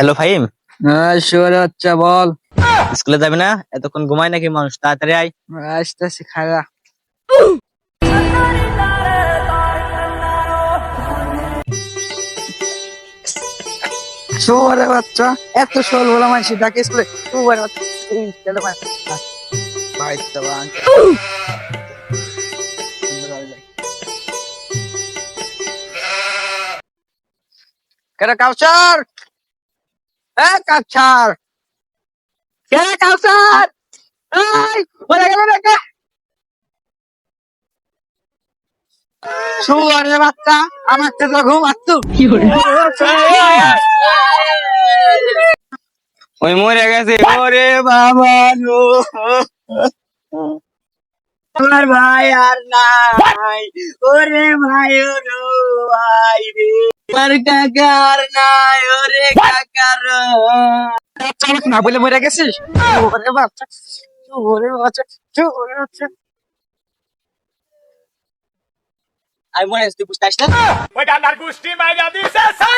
Hello Fahim শুয়ারে বাচ্চা বল। স্কুলে যাবি না? এতক্ষণ ঘুমায় নাকি মানুষ? তাড়াতাড়ি আয়। আসতেছি খাগা শুয়ারে বাচ্চা এত শোল বলা মানুষ ডাকে স্কুলে। শুয়ারে বাচ্চা কেন কাউসার? এ কাউসার কে কাউসার এই বলে গেল নাকি শুয়ারে বাচ্চা আমার তো ঘুম আসতো ওই মরে গেছে ওরে বাবা নো আমার ভাই আর নাই। ওরে ভাই ওরে ভাই রে। আর নাই ওরে কাকার। না বলে মরে গেছিস? ওরে বাচ্চা ওরে বাচ্চা ওরে বাচ্চা। আমি মনে হয় তুই বুঝতে sai